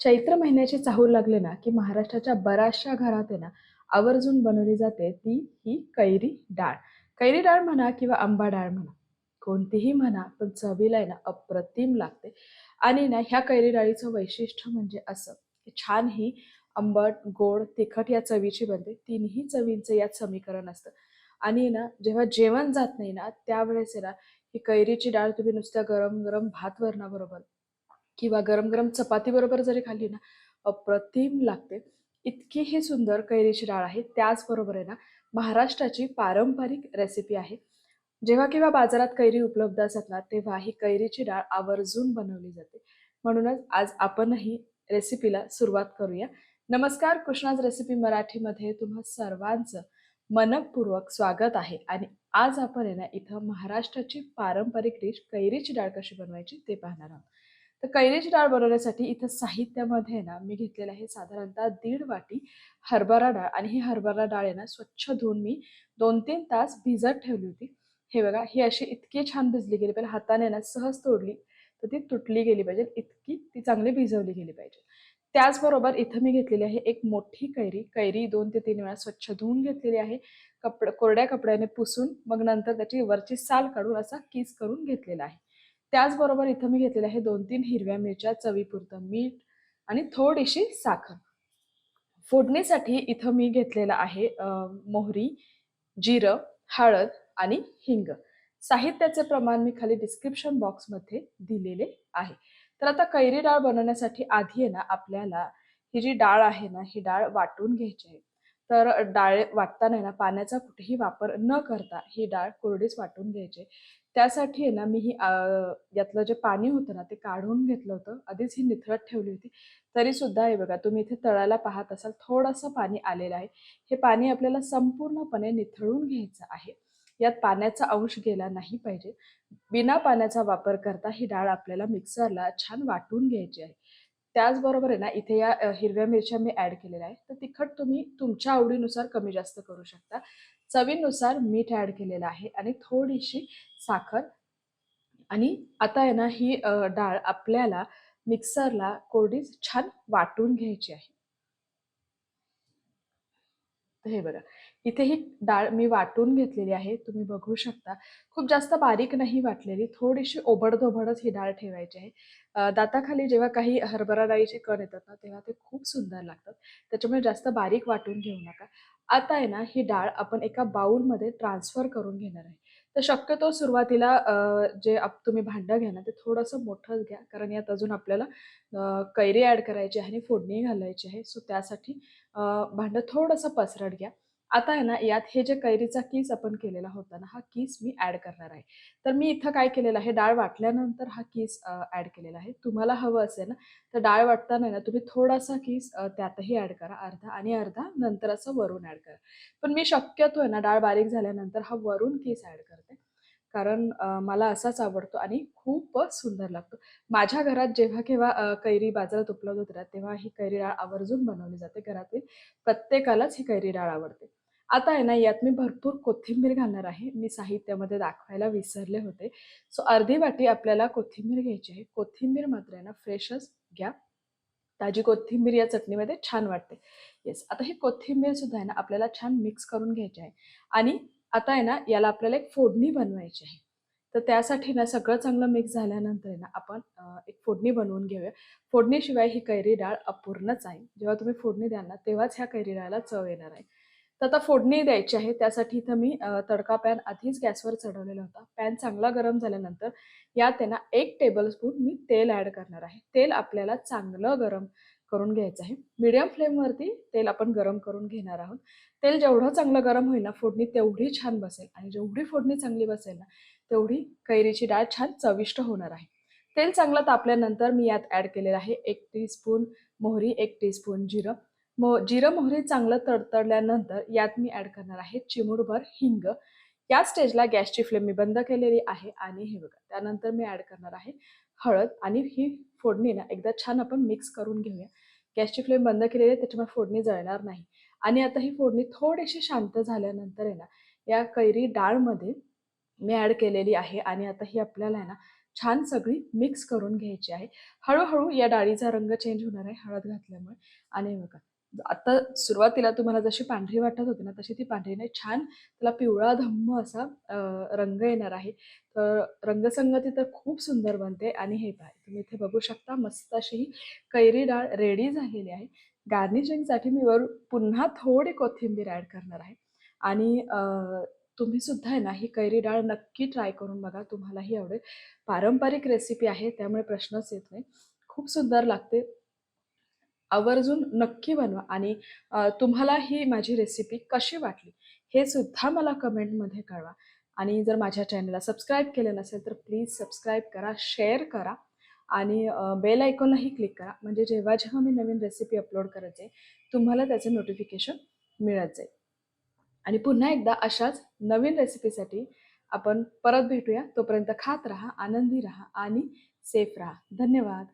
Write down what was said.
चैत्र महिन्याची चाहूल लागले ना की महाराष्ट्राच्या बऱ्याचशा घरात आहे ना आवर्जून बनवली जाते ती ही कैरी डाळ. कैरी डाळ म्हणा किंवा आंबा डाळ म्हणा कोणतीही म्हणा पण चवीला आहे ना अप्रतिम लागते. आणि ना ह्या कैरी डाळीचं वैशिष्ट्य म्हणजे असं की छान ही आंबट गोड तिखट या चवीची बनते. तिन्ही चवींचं यात समीकरण असतं. आणि ना जेव्हा जेवण जात नाही ना त्यावेळेस आहे ना ही कैरीची डाळ तुम्ही नुसत्या गरम गरम भात वरणाबरोबर किंवा गरम गरम चपाती बरोबर जरी खाल्ली ना अप्रतिम लागते. इतकी ही सुंदर कैरीची डाळ आहे. त्याचबरोबर आहे ना महाराष्ट्राची पारंपरिक रेसिपी आहे. जेव्हा केव्हा बाजारात कैरी उपलब्ध असतात ना तेव्हा ही कैरीची डाळ आवर्जून बनवली जाते. म्हणूनच आज आपणही रेसिपीला सुरुवात करूया. नमस्कार कृष्णाज रेसिपी मराठीमध्ये तुम्हा सर्वांचं मनपूर्वक स्वागत आहे. आणि आज आपण आहे ना इथं महाराष्ट्राची पारंपरिक डिश कैरीची डाळ कशी बनवायची ते पाहणार आहोत. तर कैरीची डाळ बनवण्यासाठी इथं साहित्यामध्ये ना मी घेतलेलं आहे साधारणतः दीड वाटी हरभरा डाळ. आणि ही हरभरा डाळ आहे ना स्वच्छ धुवून मी दोन तीन तास भिजत ठेवली होती. हे बघा ही अशी इतकी छान भिजली गेली पाहिजे. हाताने ना सहज तोडली तर ती तुटली गेली पाहिजे. इतकी ती चांगली भिजवली गेली पाहिजे. त्याचबरोबर इथं मी घेतलेली आहे एक मोठी कैरी. कैरी दोन ते तीन वेळा स्वच्छ धुवून घेतलेली आहे. कपड कोरड्या कपड्याने पुसून मग नंतर त्याची वरची साल काढून असा किस करून घेतलेला आहे. त्याचबरोबर इथं मी घेतलेले आहे दोन तीन हिरव्या मिरच्या चवीपुरतं मीठ आणि थोडीशी साखर. फोडणीसाठी इथं मी घेतलेलं आहे मोहरी जिरं हळद आणि हिंग. साहित्याचे प्रमाण मी खाली डिस्क्रिप्शन बॉक्समध्ये दिलेले आहे. तर आता कैरी डाळ बनवण्यासाठी आधी आहे ना आपल्याला ही जी डाळ आहे ना ही डाळ वाटून घ्यायची आहे. तर डाळ वाटताना ना पाण्याचा कुठेही वापर न करता ही डाळ कोरडीच वाटून घ्यायची. त्यासाठी आहे ना मी ही यातलं जे पाणी होतं ना ते काढून घेतलं होतं. आधीच ही निथळत ठेवली होती. तरी सुद्धा हे बघा तुम्ही इथे तळायला पाहत असाल थोडंसं पाणी आलेलं आहे. हे पाणी आपल्याला संपूर्णपणे निथळून घ्यायचं आहे. यात पाण्याचा अंश गेला नाही पाहिजे. बिना पाण्याचा वापर करता ही डाळ आपल्याला मिक्सरला छान वाटून घ्यायची आहे. त्याचबरोबर आहे ना इथे या हिरव्या मिरच्या मी ऍड केलेल्या आहे तर तिखट तुम्ही तुमच्या आवडीनुसार कमी जास्त करू शकता. चवीनुसार मीठ ऍड केलेलं आहे आणि थोडीशी साखर. आणि आता आहे ना ही डाळ आपल्याला मिक्सरला कोरडीच छान वाटून घ्यायची आहे. हे बघा. इथे ही डाळ मी वाटून घेतलेली आहे तुम्ही बघू शकता. खूप जास्त बारीक नाही वाटलेली थोडीशी ओबडधोबडच ही डाळ ठेवायची आहे. दाताखाली जेव्हा काही हरभरा डाळीचे कण येतात ना तेव्हा ते खूप सुंदर लागतात. त्याच्यामुळे जास्त बारीक वाटून घेऊ नका. आता आहे ना ही डाळ आपण एका बाऊलमध्ये ट्रान्सफर करून घेणार आहे. तर शक्यतो सुरुवातीला जे आप तुम्ही भांडं घ्या ना ते थोडंसं मोठंच घ्या. कारण यात अजून आपल्याला कैरी ॲड करायची आहे आणि फोडणी घालायची आहे. सो त्यासाठी भांडं थोडंसं पसरट घ्या. आता आहे ना यात हे जे कैरीचा कीस आपण केलेला होता ना हा कीस मी ॲड करणार आहे. तर मी इथं काय केलेलं आहे डाळ वाटल्यानंतर हा कीस ॲड केलेला आहे. तुम्हाला हवं असेल ना तर डाळ वाटताना ना तुम्ही थोडासा कीस त्यातही ॲड करा अर्धा आणि अर्धा नंतर असं वरून ॲड करा. पण मी शक्यतो आहे ना डाळ बारीक झाल्यानंतर हा वरून कीस ॲड करते. कारण मला असाच आवडतो आणि खूपच सुंदर लागतो. माझ्या घरात जेव्हा केव्हा कैरी बाजारात उपलब्ध होतात तेव्हा ही कैरी डाळ आवर्जून बनवली जाते. घरातील प्रत्येकालाच ही कैरी डाळ आवडते. आता आहे ना यात मी भरपूर कोथिंबीर घालणार आहे. मी साहित्यामध्ये दाखवायला विसरले होते. सो अर्धी वाटी आपल्याला कोथिंबीर घ्यायची आहे. कोथिंबीर मात्र आहे ना फ्रेशच घ्या. ताजी कोथिंबीर या चटणीमध्ये छान वाटते. येस आता ही कोथिंबीर सुद्धा आहे ना आपल्याला छान मिक्स करून घ्यायची आहे. आणि आता आहे ना याला आपल्याला एक फोडणी बनवायची आहे. तर त्यासाठी ना सगळं चांगलं मिक्स झाल्यानंतर आहे ना आपण एक फोडणी बनवून घेऊया. फोडणीशिवाय ही कैरी डाळ अपूर्णच आहे. जेव्हा तुम्ही फोडणी द्याल ना तेव्हाच ह्या कैरी डाळला चव येणार आहे. तर आता फोडणी द्यायची आहे. त्यासाठी इथं मी तडका पॅन आधीच गॅसवर चढवलेला होता. पॅन चांगला गरम झाल्यानंतर यात आहे ना एक टेबलस्पून मी तेल ॲड करणार आहे. तेल आपल्याला चांगलं गरम करून घ्यायचं आहे. मीडियम फ्लेमवरती तेल आपण गरम करून घेणार आहोत. तेल जेवढं चांगलं गरम होईल ना फोडणी तेवढी छान बसेल. आणि जेवढी फोडणी चांगली बसेल ना तेवढी कैरीची डाळ छान चविष्ट होणार आहे. तेल चांगलं तापल्यानंतर मी यात ॲड केलेलं आहे एक टीस्पून मोहरी एक टीस्पून जिरं. मो जिरं मोहरी चांगलं तडतडल्यानंतर यात मी ॲड करणार आहे चिमूडभर हिंग. या स्टेजला गॅसची फ्लेम मी बंद केलेली आहे आणि हे बघा त्यानंतर मी ॲड करणार आहे हळद आणि ही फोडणी ना एकदा छान आपण मिक्स करून घेऊया. गॅसची फ्लेम बंद केलेली आहे त्याच्यामुळे फोडणी जळणार नाही. आणि आता ही फोडणी थोडीशी शांत झाल्यानंतर आहे ना या कैरी डाळमध्ये मी ॲड केलेली आहे आणि आता ही आपल्याला आहे ना छान सगळी मिक्स करून घ्यायची आहे. हळूहळू या डाळीचा रंग चेंज होणार आहे हळद घातल्यामुळे. आणि हे बघा आता सुरुवातीला तुम्हाला जशी पांढरी वाटत होती ना तशी ती पांढरी नाही छान त्याला पिवळा धम्म असा रंग येणार आहे. तर रंगसंगती तर खूप सुंदर बनते. आणि हे पहा तुम्ही इथे बघू शकता मस्त अशी ही कैरी डाळ रेडी झालेली आहे. गार्निशिंगसाठी मी वर पुन्हा थोडी कोथिंबीर ॲड करणार आहे. आणि तुम्ही सुद्धा आहे ना ही कैरी डाळ नक्की ट्राय करून बघा. तुम्हालाही आवडेल पारंपरिक रेसिपी आहे त्यामुळे प्रश्नच येत नाही. खूप सुंदर लागते. आवर्जून नक्की बनवा. आणि तुम्हाला ही माझी रेसिपी कशी वाटली हे सुद्धा मला कमेंटमध्ये कळवा. आणि जर माझ्या चॅनलला सबस्क्राईब केलं नसेल तर प्लीज सबस्क्राईब करा शेअर करा. आणि बेल आयकॉनलाही क्लिक करा. म्हणजे जेव्हा जेव्हा मी नवीन रेसिपी अपलोड करत जाईल तुम्हाला त्याचे नोटिफिकेशन मिळत जाईल. आणि पुन्हा एकदा अशाच नवीन रेसिपीसाठी आपण परत भेटूया. तोपर्यंत खात राहा आनंदी राहा आणि सेफ राहा. धन्यवाद.